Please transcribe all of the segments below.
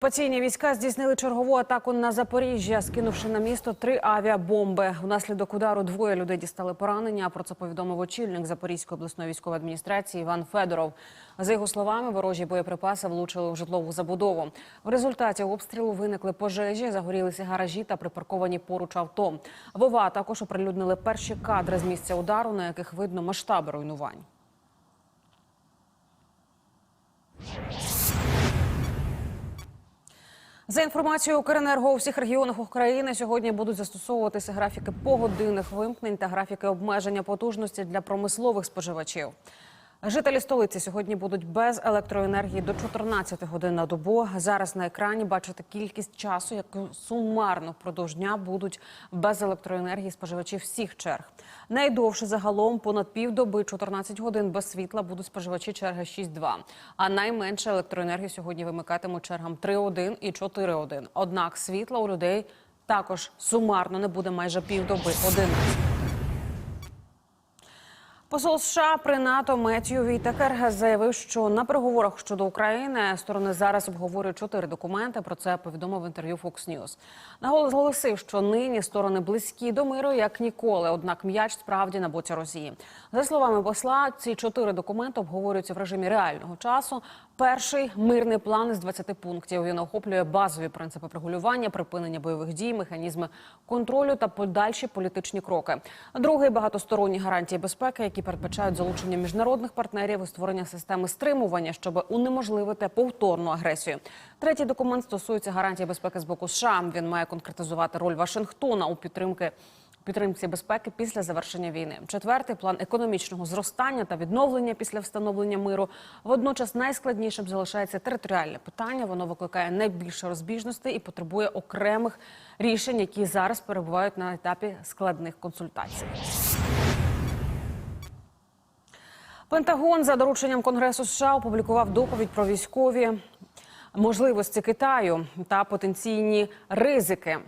Окупаційні війська здійснили чергову атаку на Запоріжжя, скинувши на місто три авіабомби. Внаслідок удару двоє людей дістали поранення. Про це повідомив очільник Запорізької обласної військової адміністрації Іван Федоров. За його словами, ворожі боєприпаси влучили в житлову забудову. В результаті обстрілу виникли пожежі, загорілися гаражі та припарковані поруч авто. Вова також оприлюднили перші кадри з місця удару, на яких видно масштаби руйнувань. За інформацією Укренерго, у всіх регіонах України сьогодні будуть застосовуватися графіки погодинних вимкнень та графіки обмеження потужності для промислових споживачів. Жителі столиці сьогодні будуть без електроенергії до 14 годин на добу. Зараз на екрані бачите кількість часу, яку сумарно впродовж дня будуть без електроенергії споживачі всіх черг. Найдовше загалом понад півдоби 14 годин без світла будуть споживачі черги 6-2. А найменше електроенергії сьогодні вимикатимуть чергам 3-1 і 4-1. Однак світла у людей також сумарно не буде майже півдоби 11. Посол США при НАТО Меттью Війтакер заявив, що на переговорах щодо України сторони зараз обговорюють чотири документи. Про це повідомив інтерв'ю Fox News. Наголосив, що нині сторони близькі до миру як ніколи. Однак м'яч справді на боці Росії. За словами посла, ці чотири документи обговорюються в режимі реального часу. Перший мирний план із 20 пунктів. Він охоплює базові принципи врегулювання, припинення бойових дій, механізми контролю та подальші політичні кроки. Другий багатосторонні гарантії безпеки, які передбачають залучення міжнародних партнерів і створення системи стримування, щоб унеможливити повторну агресію. Третій документ стосується гарантії безпеки з боку США. Він має конкретизувати роль Вашингтона у підтримки підтримці безпеки після завершення війни. Четвертий план економічного зростання та відновлення після встановлення миру. Водночас найскладнішим залишається територіальне питання. Воно викликає найбільше розбіжностей і потребує окремих рішень, які зараз перебувають на етапі складних консультацій. Пентагон за дорученням Конгресу США опублікував доповідь про військові можливості Китаю та потенційні ризики.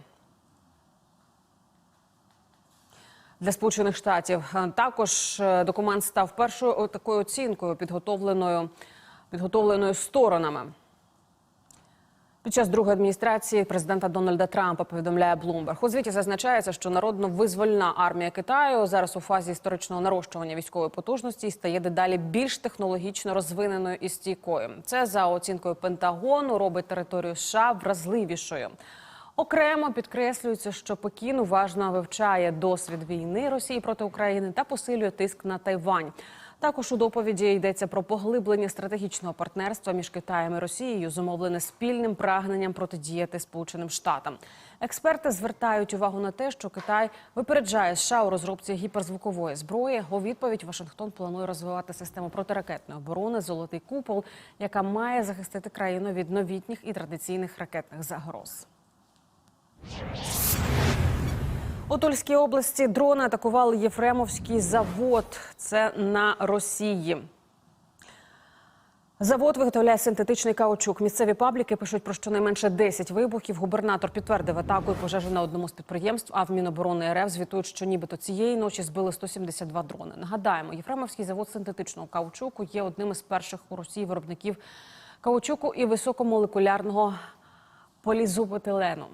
Для сполучених штатів також е, документ став першою такою оцінкою, підготовленою підготовленою сторонами. Під час другої адміністрації президента Дональда Трампа повідомляє Bloomberg. У звіті зазначається, що народно-визвольна армія Китаю зараз у фазі історичного нарощування військової потужності стає дедалі більш технологічно розвиненою і стійкою. Це за оцінкою Пентагону робить територію США вразливішою. Окремо підкреслюється, що Пекін уважно вивчає досвід війни Росії проти України та посилює тиск на Тайвань. Також у доповіді йдеться про поглиблення стратегічного партнерства між Китаєм і Росією, зумовлене спільним прагненням протидіяти Сполученим Штатам. Експерти звертають увагу на те, що Китай випереджає США у розробці гіперзвукової зброї. У відповідь Вашингтон планує розвивати систему протиракетної оборони Золотий купол, яка має захистити країну від новітніх і традиційних ракетних загроз. У Тульській області дрони атакували Єфремовський завод. Це на Росії. Завод виготовляє синтетичний каучук. Місцеві пабліки пишуть про щонайменше 10 вибухів. Губернатор підтвердив атаку і пожежу на одному з підприємств. А в Міноборони РФ звітують, що нібито цієї ночі збили 172 дрони. Нагадаємо, Єфремовський завод синтетичного каучуку є одним із перших у Росії виробників каучуку і високомолекулярного полізубетилену.